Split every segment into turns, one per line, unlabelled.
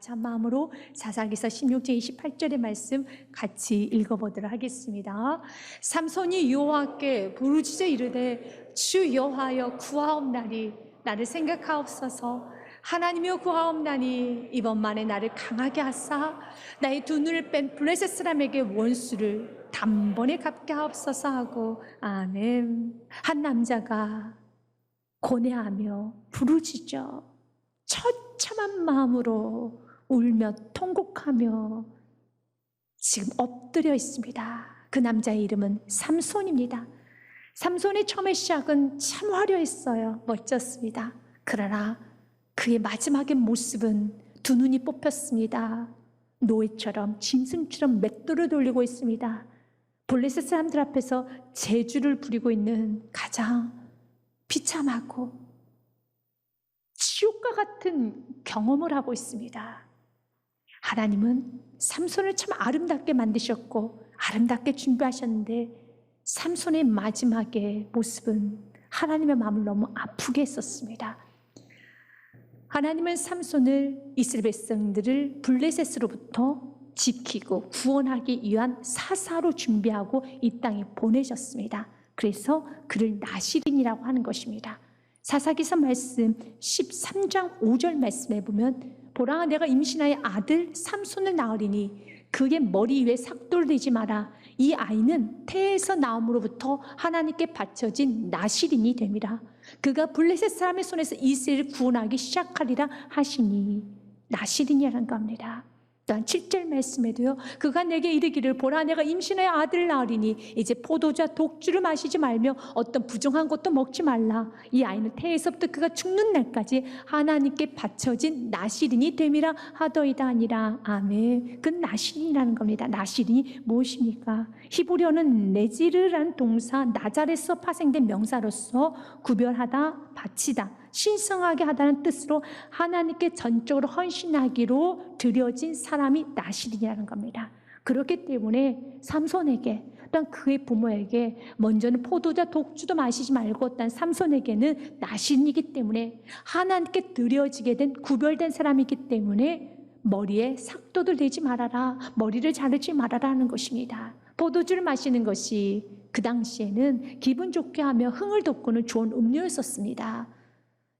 참 마음으로 사사기서 16장 28절의 말씀 같이 읽어보도록 하겠습니다. 삼손이 여호와께 부르짖어 이르되 주 여호와여 구하옵나니 나를 생각하옵소서. 하나님이여 구하옵나니 이번만에 나를 강하게 하사. 나의 두 눈을 뺀 블레셋 사람에게 원수를 단번에 갚게 하옵소서 하고 아멘. 한 남자가 고뇌하며 부르짖어 처참한 마음으로 울며 통곡하며 지금 엎드려 있습니다. 그 남자의 이름은 삼손입니다. 삼손의 처음의 시작은 참 화려했어요. 멋졌습니다. 그러나 그의 마지막의 모습은 두 눈이 뽑혔습니다. 노예처럼 짐승처럼 맷돌을 돌리고 있습니다. 블레셋 사람들 앞에서 제주를 부리고 있는 가장 비참하고 지옥과 같은 경험을 하고 있습니다. 하나님은 삼손을 참 아름답게 만드셨고 아름답게 준비하셨는데 삼손의 마지막의 모습은 하나님의 마음을 너무 아프게 했었습니다. 하나님은 삼손을 이스라엘 백성들을 블레셋으로부터 지키고 구원하기 위한 사사로 준비하고 이 땅에 보내셨습니다. 그래서 그를 나시린이라고 하는 것입니다. 사사기서 말씀 13장 5절 말씀에 보면 보라 내가 임신하여 아들 삼손을 낳으리니 그의 머리 위에 삭돌 되지 마라 이 아이는 태에서 나옴으로부터 하나님께 바쳐진 나시린이 됨이라 그가 블레셋 사람의 손에서 이스라엘을 구원하기 시작하리라 하시니 나시린이라는 겁니다. 또한 7절 말씀에도요. 그가 내게 이르기를 보라 내가 임신하여 아들을 낳으리니 이제 포도주와 독주를 마시지 말며 어떤 부정한 것도 먹지 말라. 이 아이는 태에서부터 그가 죽는 날까지 하나님께 바쳐진 나시린이 됨이라 하더이다 아니라 아멘. 그 나시린이라는 겁니다. 나시린이 무엇입니까? 히브리어는 네지르라는 동사 나자렛서 파생된 명사로서 구별하다 바치다 신성하게 하다는 뜻으로 하나님께 전적으로 헌신하기로 드려진 사람이 나시린이라는 겁니다. 그렇기 때문에 삼손에게 또한 그의 부모에게 먼저는 포도자 독주도 마시지 말고 딴 삼손에게는 나신이기 때문에 하나님께 드려지게 된 구별된 사람이기 때문에 머리에 삭도들 대지 말아라 머리를 자르지 말아라 하는 것입니다. 포도주를 마시는 것이 그 당시에는 기분 좋게 하며 흥을 돋구는 좋은 음료였었습니다.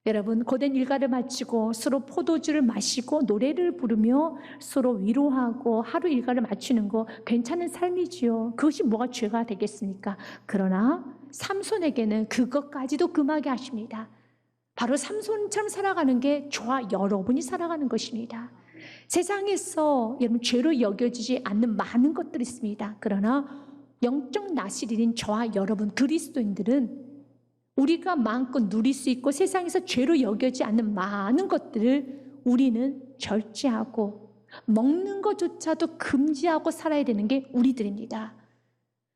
여러분 고된 일과를 마치고 서로 포도주를 마시고 노래를 부르며 서로 위로하고 하루 일과를 마치는 거 괜찮은 삶이지요. 그것이 뭐가 죄가 되겠습니까? 그러나 삼손에게는 그것까지도 금하게 하십니다. 바로 삼손처럼 살아가는 게 저와 여러분이 살아가는 것입니다. 세상에서 여러분 죄로 여겨지지 않는 많은 것들이 있습니다. 그러나 영적 나시리인 저와 여러분 그리스도인들은 우리가 마음껏 누릴 수 있고 세상에서 죄로 여겨지 않는 많은 것들을 우리는 절제하고 먹는 것조차도 금지하고 살아야 되는 게 우리들입니다.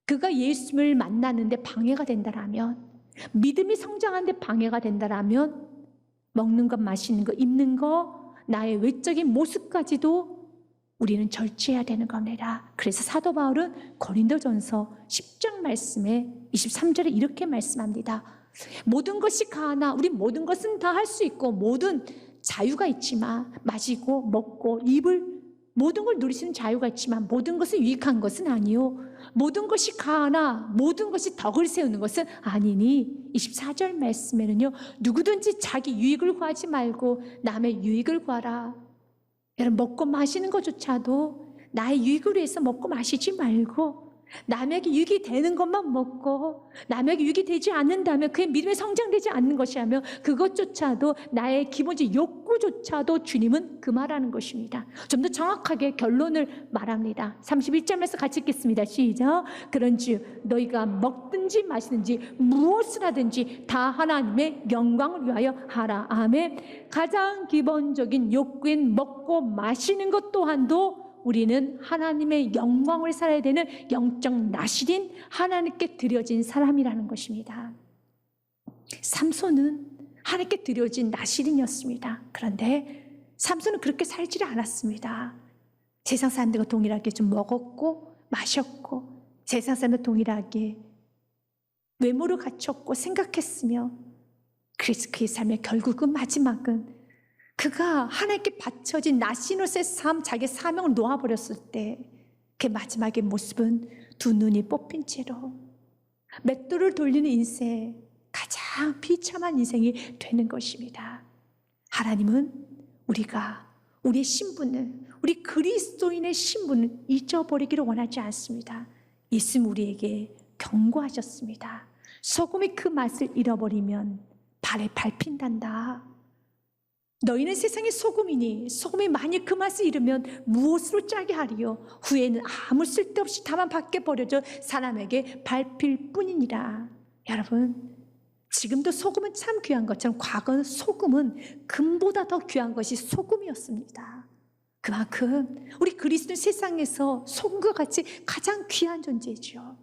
그가 예수를 만나는데 방해가 된다라면 믿음이 성장하는데 방해가 된다라면 먹는 것, 마시는 것, 입는 것, 나의 외적인 모습까지도 우리는 절제해야 되는 겁니다. 그래서 사도 바울은 고린도전서 10장 말씀에 23절에 이렇게 말씀합니다. 모든 것이 가하나 우리 모든 것은 다 할 수 있고 모든 자유가 있지만 마시고 먹고 입을 모든 걸 누리시는 자유가 있지만 모든 것은 유익한 것은 아니요. 모든 것이 가하나 모든 것이 덕을 세우는 것은 아니니 24절 말씀에는요 누구든지 자기 유익을 구하지 말고 남의 유익을 구하라. 여러분 먹고 마시는 것조차도 나의 유익을 위해서 먹고 마시지 말고 남에게 유익이 되는 것만 먹고 남에게 유익이 되지 않는다면 그의 믿음이 성장되지 않는 것이라면 그것조차도 나의 기본적 욕구조차도 주님은 금하라는 것입니다. 좀 더 정확하게 결론을 말합니다. 31절에서 같이 읽겠습니다. 시작. 그런즉 너희가 먹든지 마시든지 무엇을 하든지 다 하나님의 영광을 위하여 하라. 아멘. 가장 기본적인 욕구인 먹고 마시는 것 또한도 우리는 하나님의 영광을 살아야 되는 영적 나실인 하나님께 드려진 사람이라는 것입니다. 삼손은 하나님께 드려진 나실인이었습니다. 그런데 삼손은 그렇게 살지 않았습니다. 세상 사람들과 동일하게 좀 먹었고 마셨고 세상 사람과 동일하게 외모를 갖췄고 생각했으며 그래서 그의 삶의 결국은 마지막은 그가 하나님께 바쳐진 나시노스의 삶, 자기 사명을 놓아버렸을 때 그 마지막의 모습은 두 눈이 뽑힌 채로 맷돌을 돌리는 인생, 가장 비참한 인생이 되는 것입니다. 하나님은 우리가 우리의 신분을, 우리 그리스도인의 신분을 잊어버리기를 원하지 않습니다. 예수님 우리에게 경고하셨습니다. 소금이 그 맛을 잃어버리면 발에 밟힌단다. 너희는 세상의 소금이니 소금이 만일 그 맛을 잃으면 무엇으로 짜게 하리요? 후에는 아무 쓸데없이 다만 밖에 버려져 사람에게 밟힐 뿐이니라. 여러분 지금도 소금은 참 귀한 것처럼 과거 소금은 금보다 더 귀한 것이 소금이었습니다. 그만큼 우리 그리스도 세상에서 소금과 같이 가장 귀한 존재죠.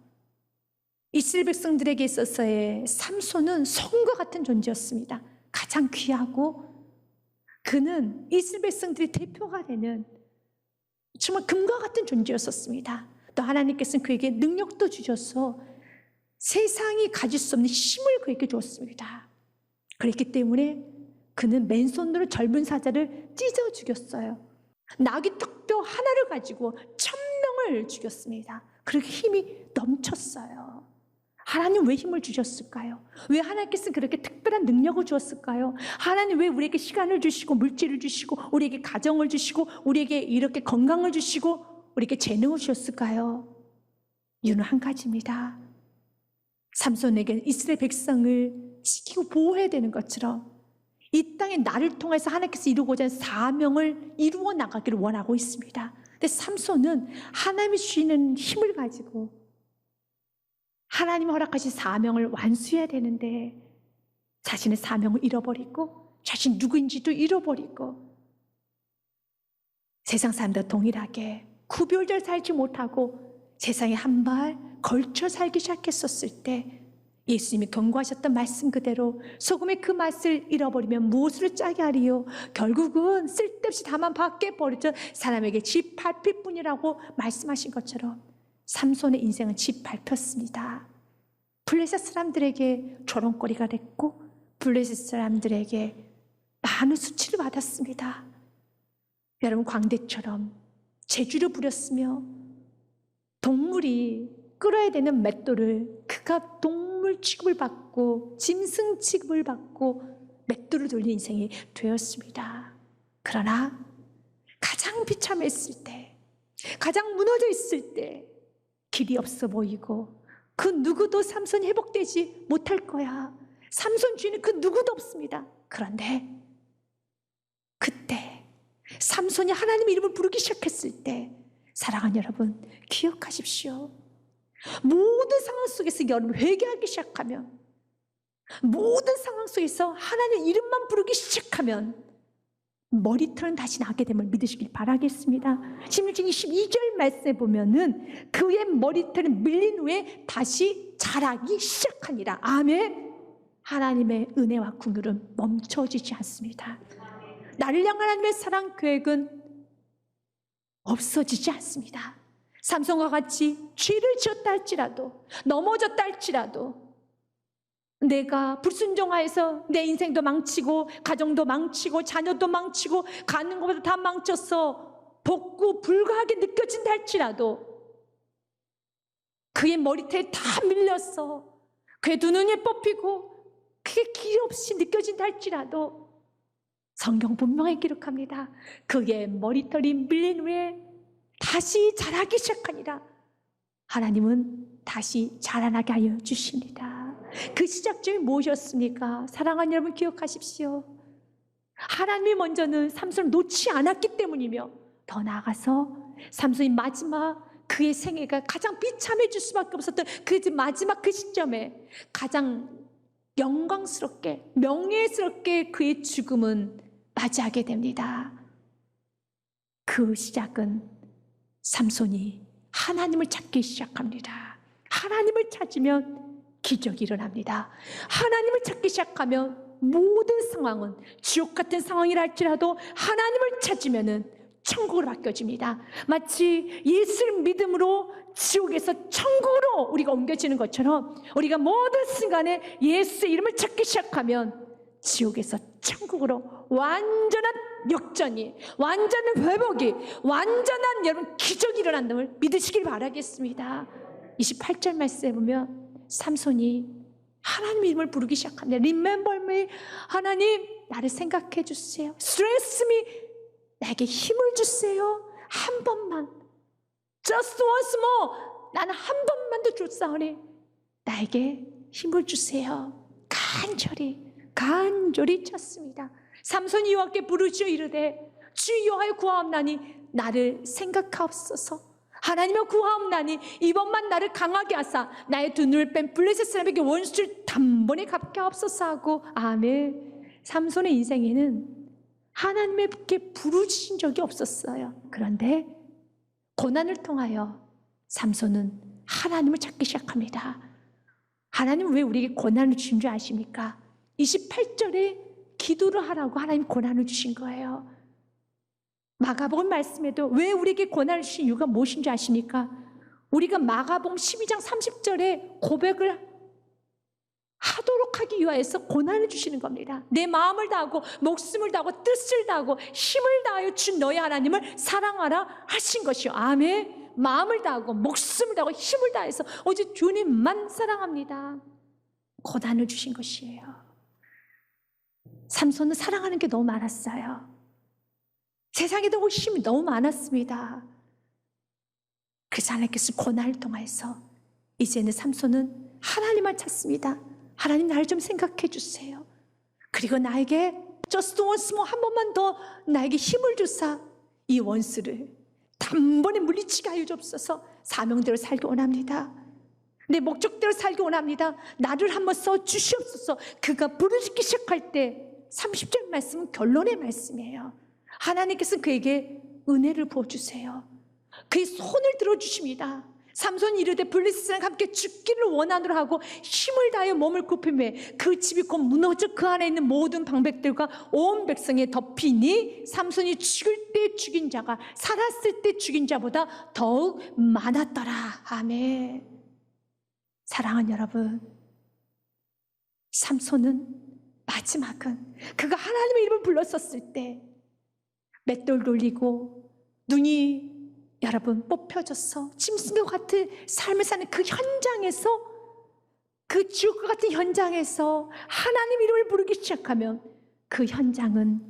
이스라엘 백성들에게 있어서의 삼손은 소금과 같은 존재였습니다. 가장 귀하고 그는 이스라엘 백성들의 대표가 되는 정말 금과 같은 존재였었습니다. 또 하나님께서는 그에게 능력도 주셔서 세상이 가질 수 없는 힘을 그에게 주었습니다. 그렇기 때문에 그는 맨손으로 젊은 사자를 찢어 죽였어요. 나귀 턱뼈 하나를 가지고 천 명을 죽였습니다. 그렇게 힘이 넘쳤어요. 하나님 왜 힘을 주셨을까요? 왜 하나님께서 그렇게 특별한 능력을 주었을까요? 하나님 왜 우리에게 시간을 주시고 물질을 주시고 우리에게 가정을 주시고 우리에게 이렇게 건강을 주시고 우리에게 재능을 주셨을까요? 이유는 한 가지입니다. 삼손에게 이스라엘 백성을 지키고 보호해야 되는 것처럼 이 땅에 나를 통해서 하나님께서 이루고자 하는 사명을 이루어 나가기를 원하고 있습니다. 근데 삼손은 하나님이 주시는 힘을 가지고 하나님 허락하신 사명을 완수해야 되는데 자신의 사명을 잃어버리고 자신 누구인지도 잃어버리고 세상 사람들 동일하게 구별절 살지 못하고 세상에 한 발 걸쳐 살기 시작했었을 때 예수님이 경고하셨던 말씀 그대로 소금의 그 맛을 잃어버리면 무엇으로 짜게 하리요? 결국은 쓸데없이 다만 밖에 버려져 사람에게 집 밟힐 뿐이라고 말씀하신 것처럼 삼손의 인생은 집 밟혔습니다. 블레셋 사람들에게 조롱거리가 됐고 블레셋 사람들에게 많은 수치를 받았습니다. 여러분 광대처럼 재주를 부렸으며 동물이 끌어야 되는 맷돌을 그가 동물 취급을 받고 짐승 취급을 받고 맷돌을 돌린 인생이 되었습니다. 그러나 가장 비참했을 때, 가장 무너져 있을 때 길이 없어 보이고 그 누구도 삼손이 회복되지 못할 거야. 삼손 주인은 그 누구도 없습니다. 그런데 그때 삼손이 하나님 이름을 부르기 시작했을 때 사랑하는 여러분 기억하십시오. 모든 상황 속에서 여러분 회개하기 시작하면 모든 상황 속에서 하나님 이름만 부르기 시작하면 머리털은 다시 나게 됨을 믿으시길 바라겠습니다. 16장 22절 말씀에 보면은 그의 머리털은 밀린 후에 다시 자라기 시작하니라. 아멘. 하나님의 은혜와 궁율은 멈춰지지 않습니다. 나를 향한 하나님의 사랑 계획은 없어지지 않습니다. 삼성과 같이 죄를 지었다 할지라도 넘어졌다 할지라도 내가 불순종하여서 내 인생도 망치고 가정도 망치고 자녀도 망치고 가는 것보다 다 망쳤어. 복구 불가하게 느껴진다 할지라도 그의 머리털에 다 밀렸어. 그의 두 눈이 뽑히고 그게 길 없이 느껴진다 할지라도 성경 분명히 기록합니다. 그의 머리털이 밀린 후에 다시 자라기 시작하니라. 하나님은 다시 자라나게 하여 주십니다 그 시작점이 무엇이었습니까? 사랑하는 여러분 기억하십시오. 하나님이 먼저는 삼손을 놓지 않았기 때문이며 더 나아가서 삼손이 마지막 그의 생애가 가장 비참해질 수밖에 없었던 그 마지막 그 시점에 가장 영광스럽게 명예스럽게 그의 죽음은 맞이하게 됩니다. 그 시작은 삼손이 하나님을 찾기 시작합니다. 하나님을 찾으면 기적이 일어납니다. 하나님을 찾기 시작하면 모든 상황은 지옥 같은 상황이라 할지라도 하나님을 찾으면은 천국으로 바뀌어집니다. 마치 예수를 믿음으로 지옥에서 천국으로 우리가 옮겨지는 것처럼 우리가 모든 순간에 예수의 이름을 찾기 시작하면 지옥에서 천국으로 완전한 역전이, 완전한 회복이, 완전한 여러분 기적이 일어난다을 믿으시길 바라겠습니다. 28절 말씀에 보면 삼손이 하나님 이름을 부르기 시작합니다. Remember me. 하나님, 나를 생각해 주세요. Stress me. 나에게 힘을 주세요. 한 번만. Just once more. 나는 한 번만 더 줬사오니 나에게 힘을 주세요. 간절히, 간절히 쳤습니다. 삼손이 여호와께 부르짖어 이르되 주 여호와의 구하옵나니 나를 생각하옵소서. 하나님의 구하옵나니 이번만 나를 강하게 하사 나의 두 눈을 뺀 블레셋 사람에게 원수를 단번에 갚게 하옵소서 하고 아멘. 삼손의 인생에는 하나님께 부르짖은 적이 없었어요. 그런데 고난을 통하여 삼손은 하나님을 찾기 시작합니다. 하나님 왜 우리에게 고난을 주신 줄 아십니까? 28절에 기도를 하라고 하나님 고난을 주신 거예요. 마가복음 말씀에도 왜 우리에게 고난을 주신 이유가 무엇인 줄 아십니까? 우리가 마가복음 12장 30절에 고백을 하도록 하기 위하여서 고난을 주시는 겁니다. 내 마음을 다하고 목숨을 다하고 뜻을 다하고 힘을 다하여 준 너희 하나님을 사랑하라 하신 것이요. 아멘. 마음을 다하고 목숨을 다하고 힘을 다해서 오직 주님만 사랑합니다. 고난을 주신 것이에요. 삼손은 사랑하는 게 너무 많았어요. 세상에도 호심이 너무 많았습니다. 그래서 하나님께서 고난을 통해서 이제는 삼손은 하나님만 찾습니다. 하나님 나를 좀 생각해 주세요. 그리고 나에게 just once more 한 번만 더 나에게 힘을 주사 이 원수를 단번에 물리치게 하여 주옵소서 사명대로 살기 원합니다. 내 목적대로 살기 원합니다. 나를 한번 써 주시옵소서. 그가 부르짖기 시작할 때 30절 말씀은 결론의 말씀이에요. 하나님께서 그에게 은혜를 부어주세요. 그의 손을 들어주십니다. 삼손이 이르되 블리스랑 함께 죽기를 원하노라 하고 힘을 다하여 몸을 굽힘에 그 집이 곧 무너져 그 안에 있는 모든 방백들과 온 백성에 덮이니 삼손이 죽을 때 죽인 자가 살았을 때 죽인 자보다 더욱 많았더라. 아멘. 사랑하는 여러분, 삼손은 마지막은 그가 하나님의 이름을 불렀었을 때 맷돌 돌리고 눈이 여러분 뽑혀져서 짐승과 같은 삶을 사는 그 현장에서 그 지옥과 같은 현장에서 하나님 이름을 부르기 시작하면 그 현장은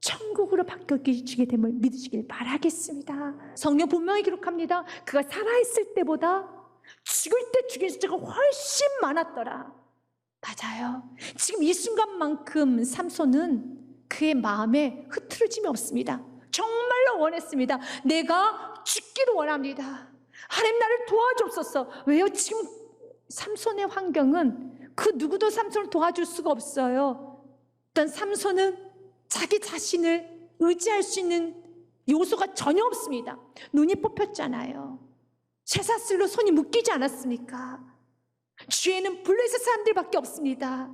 천국으로 바뀌어지게 됨을 믿으시길 바라겠습니다. 성경 분명히 기록합니다. 그가 살아있을 때보다 죽을 때 죽인 숫자가 훨씬 많았더라. 맞아요. 지금 이 순간만큼 삼손은 그의 마음에 흐트러짐이 없습니다. 정말로 원했습니다. 내가 죽기를 원합니다. 하나님 나를 도와줬었어. 왜요? 지금 삼손의 환경은 그 누구도 삼손을 도와줄 수가 없어요. 일단 삼손은 자기 자신을 의지할 수 있는 요소가 전혀 없습니다. 눈이 뽑혔잖아요. 쇠사슬로 손이 묶이지 않았습니까? 주에는 블레셋 사람들밖에 없습니다.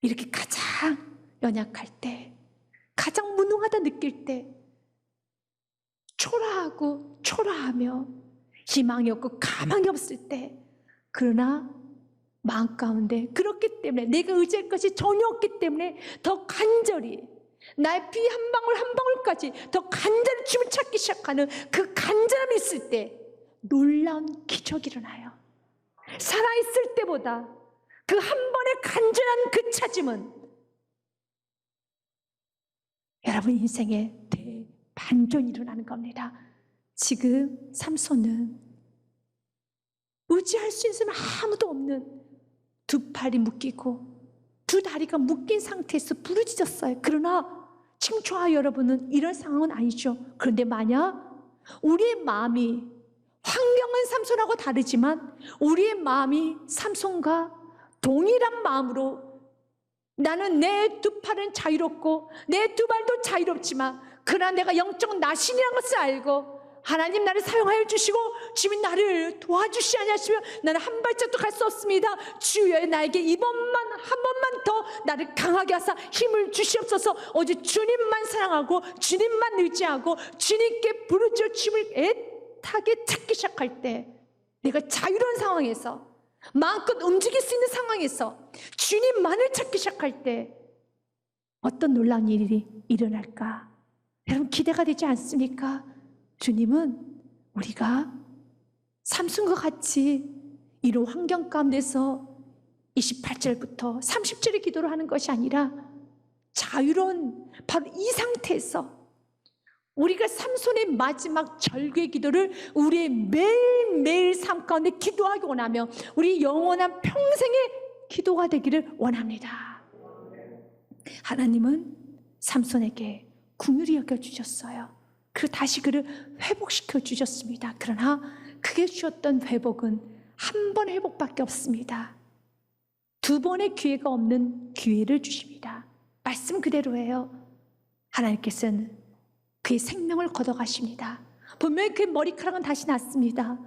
이렇게 가장 연약할 때, 가장 무능하다 느낄 때, 초라하고 초라하며 희망이 없고 가망이 없을 때 그러나 마음 가운데 그렇기 때문에 내가 의지할 것이 전혀 없기 때문에 더 간절히 나의 피 한 방울 한 방울까지 더 간절히 주을 찾기 시작하는 그 간절함이 있을 때 놀라운 기적이 일어나요. 살아있을 때보다 그 한 번의 간절한 그 찾음은 여러분 인생의 반전이 일어나는 겁니다. 지금 삼손은 의지할 수 있는 사람 아무도 없는 두 팔이 묶이고 두 다리가 묶인 상태에서 부르짖었어요. 그러나 칭초아 여러분은 이런 상황은 아니죠. 그런데 만약 우리의 마음이 환경은 삼손하고 다르지만 우리의 마음이 삼손과 동일한 마음으로 나는 내 두 팔은 자유롭고 내 두 발도 자유롭지만 그러나 내가 영적 나신이라는 것을 알고 하나님 나를 사용하여 주시고 주님 나를 도와주시 아니하시면 나는 한 발짝도 갈 수 없습니다. 주여 나에게 이번만 한 번만 더 나를 강하게 하사 힘을 주시옵소서. 어제 주님만 사랑하고 주님만 의지하고 주님께 부르짖어 주님을 애타게 찾기 시작할 때 내가 자유로운 상황에서 마음껏 움직일 수 있는 상황에서 주님만을 찾기 시작할 때 어떤 놀라운 일이 일어날까? 여러분 기대가 되지 않습니까? 주님은 우리가 삼순과 같이 이런 환경 가운데서 28절부터 30절의 기도를 하는 것이 아니라 자유로운 바로 이 상태에서 우리가 삼손의 마지막 절규의 기도를 우리의 매일매일 삶 가운데 기도하기 원하며 우리 영원한 평생의 기도가 되기를 원합니다. 하나님은 삼손에게 궁휼히 여겨 주셨어요. 그리고 다시 그를 회복시켜 주셨습니다. 그러나 그게 주었던 회복은 한 번 회복밖에 없습니다. 두 번의 기회가 없는 기회를 주십니다. 말씀 그대로예요. 하나님께서는 그의 생명을 걷어가십니다. 분명히 그의 머리카락은 다시 났습니다.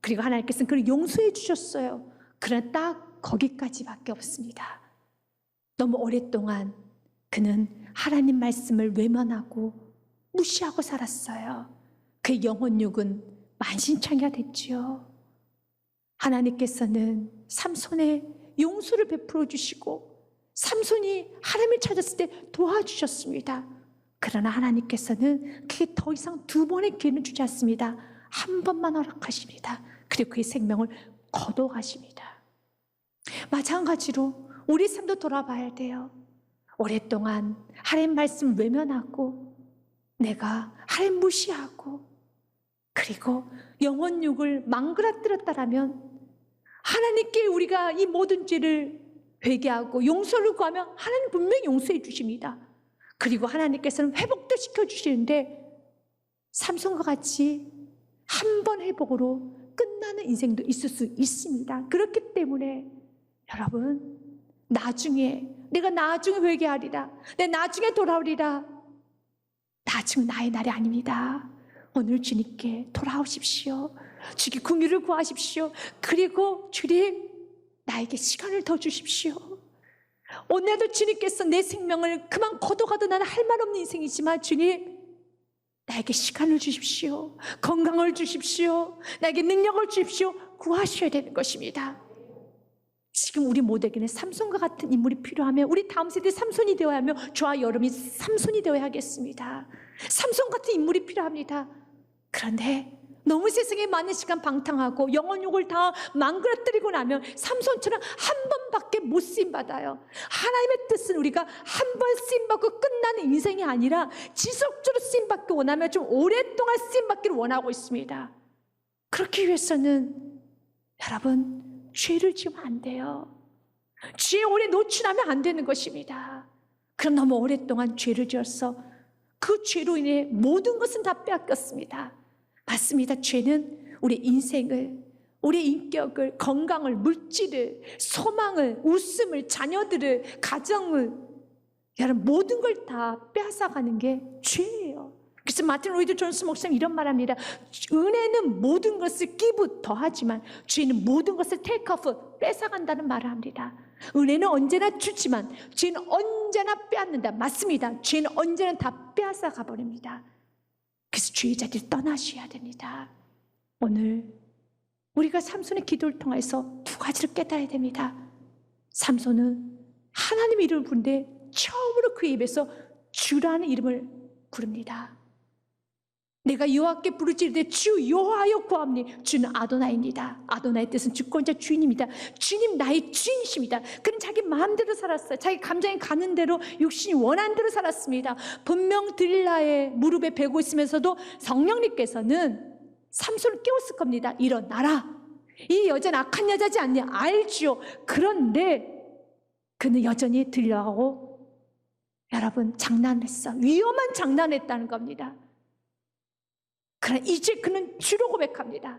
그리고 하나님께서는 그를 용서해 주셨어요. 그러나 딱 거기까지밖에 없습니다. 너무 오랫동안 그는 하나님 말씀을 외면하고 무시하고 살았어요. 그의 영혼육은 만신창이가 됐지요. 하나님께서는 삼손의 용서를 베풀어 주시고 삼손이 하나님을 찾았을 때 도와주셨습니다. 그러나 하나님께서는 그게 더 이상 두 번의 기회는 주지 않습니다. 한 번만 허락하십니다. 그리고 그의 생명을 거둬가십니다. 마찬가지로 우리 삶도 돌아봐야 돼요. 오랫동안 하나님 말씀 외면하고 내가 하나님 무시하고 그리고 영혼육을 망그라뜨렸다라면 하나님께 우리가 이 모든 죄를 회개하고 용서를 구하면 하나님 분명히 용서해 주십니다. 그리고 하나님께서는 회복도 시켜 주시는데 삼손과 같이 한 번 회복으로 끝나는 인생도 있을 수 있습니다. 그렇기 때문에 여러분 나중에 내가 나중에 회개하리라. 내 나중에 돌아오리라. 나중은 나의 날이 아닙니다. 오늘 주님께 돌아오십시오. 주께 궁유를 구하십시오. 그리고 주님 나에게 시간을 더 주십시오. 오늘도 주님께서 내 생명을 그만 거둬가도 나는 할 말 없는 인생이지만 주님 나에게 시간을 주십시오. 건강을 주십시오. 나에게 능력을 주십시오. 구하셔야 되는 것입니다. 지금 우리 모두에게는 삼손과 같은 인물이 필요하며 우리 다음 세대 삼손이 되어야 하며 저와 여러분이 삼손이 되어야 하겠습니다. 삼손 같은 인물이 필요합니다. 그런데 너무 세상에 많은 시간 방탕하고 영혼욕을 다 망그러뜨리고 나면 삼손처럼 한 번밖에 못 쓰임받아요. 하나님의 뜻은 우리가 한 번 쓰임받고 끝나는 인생이 아니라 지속적으로 쓰임받기 원하며 좀 오랫동안 쓰임받기를 원하고 있습니다. 그렇기 위해서는 여러분 죄를 지으면 안 돼요. 죄에 오래 노출하면 안 되는 것입니다. 그럼 너무 오랫동안 죄를 지어서 그 죄로 인해 모든 것은 다 빼앗겼습니다. 맞습니다. 죄는 우리 인생을, 우리 인격을, 건강을, 물질을, 소망을, 웃음을, 자녀들을, 가정을, 여러분 모든 걸 다 빼앗아가는 게 죄예요. 그래서 마틴 로이드 존스 목사님 이런 말 합니다. 은혜는 모든 것을 끼부 더하지만 죄는 모든 것을 테이크오프 뺏어간다는 말을 합니다. 은혜는 언제나 주지만 죄는 언제나 빼앗는다. 맞습니다. 죄는 언제나 다 빼앗아 가버립니다. 그래서 주의 자리를 떠나셔야 됩니다. 오늘 우리가 삼손의 기도를 통해서 두 가지를 깨달아야 됩니다. 삼손은 하나님 이름을 부르는데 처음으로 그 입에서 주라는 이름을 부릅니다. 내가 여호와께 부르짖되 주 여호와여 구함니 주는 아도나입니다. 아도나의 뜻은 주권자 주인입니다. 주님 나의 주인이십니다. 그는 자기 마음대로 살았어요. 자기 감정이 가는 대로 육신이 원하는 대로 살았습니다. 분명 들라의 무릎에 베고 있으면서도 성령님께서는 삼손을 깨웠을 겁니다. 일어나라. 이 여자는 악한 여자지 않냐 알지요. 그런데 그는 여전히 들려하고 여러분 장난했어. 위험한 장난했다는 겁니다. 그러나 이제 그는 주로 고백합니다.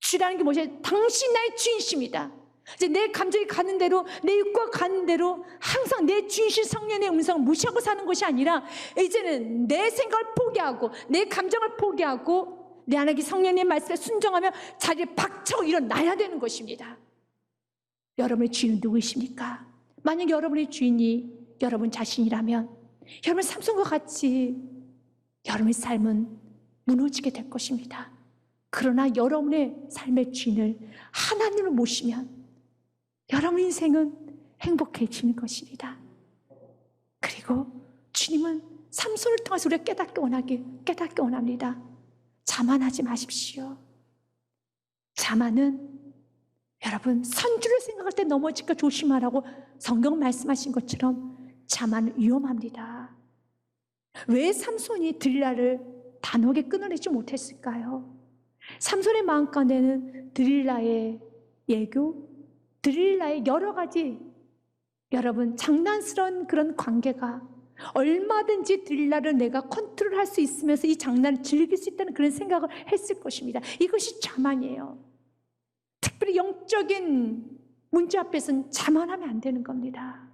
주라는 게 뭐죠? 당신 나의 주인이십니다. 이제 내 감정이 가는 대로, 내 육과 가는 대로 항상 내 주인신 성령의 음성을 무시하고 사는 것이 아니라 이제는 내 생각을 포기하고 내 감정을 포기하고 내 안에 성령의 말씀에 순종하며 자리에 박차고 일어나야 되는 것입니다. 여러분의 주인은 누구이십니까? 만약 여러분의 주인이 여러분 자신이라면 여러분 삼성과 같이 여러분의 삶은 무너지게 될 것입니다. 그러나 여러분의 삶의 주인을 하나님을 모시면 여러분 인생은 행복해지는 것입니다. 그리고 주님은 삼손을 통해서 우리가 깨닫게 원하기 깨닫게 원합니다. 자만하지 마십시오. 자만은 여러분 선주를 생각할 때 넘어질까 조심하라고 성경 말씀하신 것처럼 자만은 위험합니다. 왜 삼손이 들라를 단호하게 끊어내지 못했을까요? 삼손의 마음 가운데는 드릴라의 예교, 드릴라의 여러 가지 여러분 장난스러운 그런 관계가 얼마든지 드릴라를 내가 컨트롤할 수 있으면서 이 장난을 즐길 수 있다는 그런 생각을 했을 것입니다. 이것이 자만이에요. 특별히 영적인 문제 앞에서는 자만하면 안 되는 겁니다.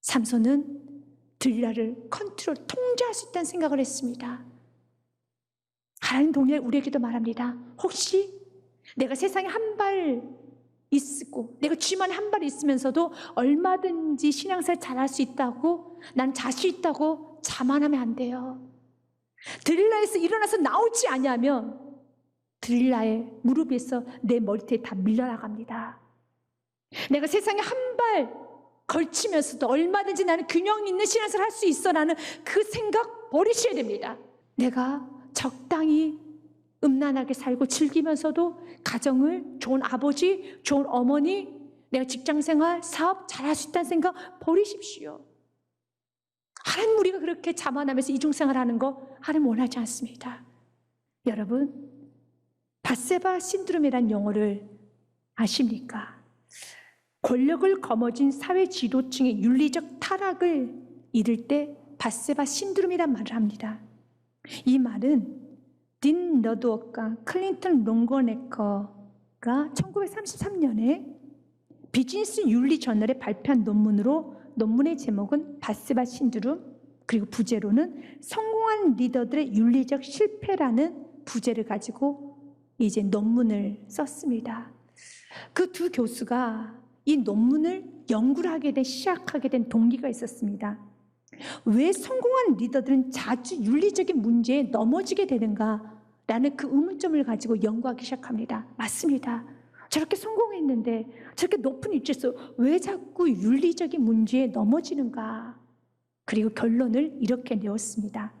삼손은 들라를 컨트롤, 통제할 수 있다는 생각을 했습니다. 하나님 동일 우리에게도 말합니다. 혹시 내가 세상에 한 발 있고 내가 주만에 한발 있으면서도 얼마든지 신앙생활 잘할 수 있다고 난 자신 있다고 자만하면 안 돼요. 드릴라에서 일어나서 나오지 않냐면 드릴라의 무릎에서 내 머리띠에 다 밀려나갑니다. 내가 세상에 한 발 걸치면서도 얼마든지 나는 균형 있는 신앙생활 할 수 있어 라는 그 생각 버리셔야 됩니다. 내가 적당히 음란하게 살고 즐기면서도 가정을 좋은 아버지, 좋은 어머니, 내가 직장생활, 사업 잘할 수 있다는 생각 버리십시오. 하나님 우리가 그렇게 자만하면서 이중생활 하는 거 하나님 원하지 않습니다. 여러분 바세바 신드롬이란 용어를 아십니까? 권력을 거머쥔 사회 지도층의 윤리적 타락을 이를 때 바세바 신드롬이란 말을 합니다. 이 말은 딘 너드워크와 클린턴 롱거네커가 1933년에 비즈니스 윤리 저널에 발표한 논문으로 논문의 제목은 바세바 신드롬 그리고 부제로는 성공한 리더들의 윤리적 실패라는 부제를 가지고 이제 논문을 썼습니다. 그 두 교수가 이 논문을 연구를 하게 된 시작하게 된 동기가 있었습니다. 왜 성공한 리더들은 자주 윤리적인 문제에 넘어지게 되는가? 라는 그 의문점을 가지고 연구하기 시작합니다. 맞습니다. 저렇게 성공했는데 저렇게 높은 위치에서 왜 자꾸 윤리적인 문제에 넘어지는가? 그리고 결론을 이렇게 내었습니다.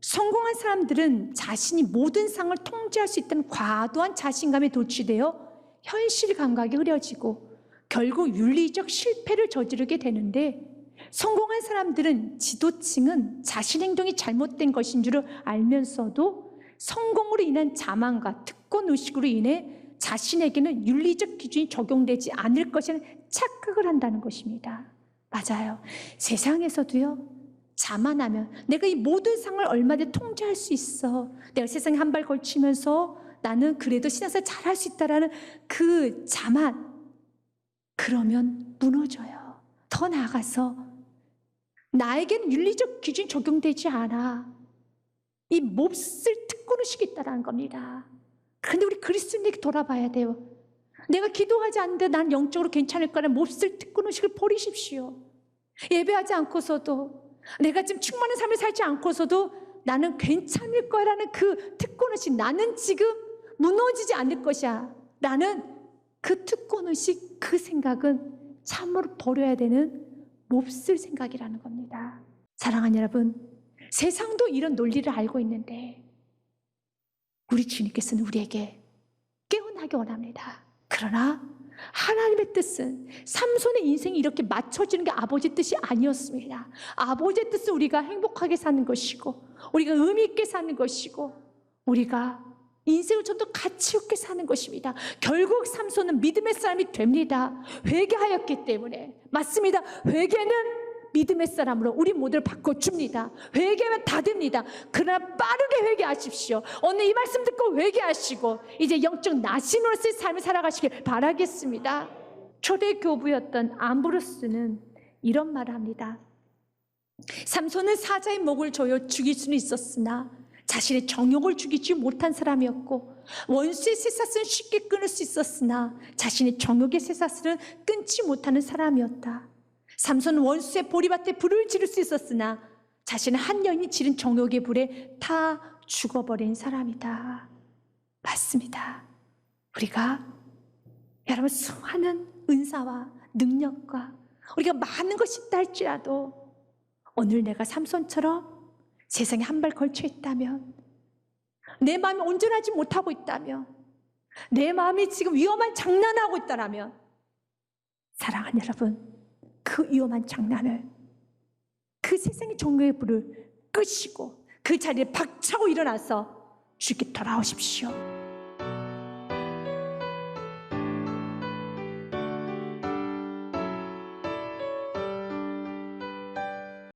성공한 사람들은 자신이 모든 상을 통제할 수 있다는 과도한 자신감에 도취되어 현실 감각이 흐려지고 결국 윤리적 실패를 저지르게 되는데 성공한 사람들은 지도층은 자신 행동이 잘못된 것인 줄 알면서도 성공으로 인한 자만과 특권 의식으로 인해 자신에게는 윤리적 기준이 적용되지 않을 것이라는 착각을 한다는 것입니다. 맞아요. 세상에서도요. 자만하면 내가 이 모든 상을 얼마든지 통제할 수 있어. 내가 세상에 한 발 걸치면서 나는 그래도 신앙생활 잘할 수 있다라는 그 자만 그러면 무너져요. 더 나아가서 나에게는 윤리적 기준이 적용되지 않아. 이 몹쓸 특권의식이 있다는 겁니다. 근데 우리 그리스도인에게 돌아봐야 돼요. 내가 기도하지 않는데 난 영적으로 괜찮을 거라는 몹쓸 특권의식을 버리십시오. 예배하지 않고서도 내가 지금 충만한 삶을 살지 않고서도 나는 괜찮을 거라는 그 특권의식 나는 지금 무너지지 않을 것이야 라는 그 특권의식 그 생각은 참으로 버려야 되는 몹쓸 생각이라는 겁니다. 사랑하는 여러분 세상도 이런 논리를 알고 있는데 우리 주님께서는 우리에게 깨어나게 원합니다. 그러나 하나님의 뜻은 삼손의 인생이 이렇게 맞춰지는 게 아버지 뜻이 아니었습니다. 아버지의 뜻은 우리가 행복하게 사는 것이고, 우리가 의미 있게 사는 것이고, 우리가 인생을 좀 더 가치 있게 사는 것입니다. 결국 삼손은 믿음의 사람이 됩니다. 회개하였기 때문에 맞습니다. 회개는 믿음의 사람으로 우리 모두를 바꿔줍니다. 회개하면 다 됩니다. 그러나 빠르게 회개하십시오. 오늘 이 말씀 듣고 회개하시고 이제 영적 나심으로서의 삶을 살아가시길 바라겠습니다. 초대 교부였던 암브로스는 이런 말을 합니다. 삼손은 사자의 목을 조여 죽일 수는 있었으나 자신의 정욕을 죽이지 못한 사람이었고 원수의 쇠사슬은 쉽게 끊을 수 있었으나 자신의 정욕의 쇠사슬은 끊지 못하는 사람이었다. 삼손은 원수의 보리밭에 불을 지를 수 있었으나 자신은 한 여인이 지른 정욕의 불에 타 죽어버린 사람이다. 맞습니다. 우리가 여러분 수많은 은사와 능력과 우리가 많은 것이 있다 할지라도 오늘 내가 삼손처럼 세상에 한 발 걸쳐 있다면 내 마음이 온전하지 못하고 있다면 내 마음이 지금 위험한 장난하고 있다라면 사랑하는 여러분 그 위험한 장난을 그 세상의 종교의 불을 끄시고 그 자리에 박차고 일어나서 주께 돌아오십시오.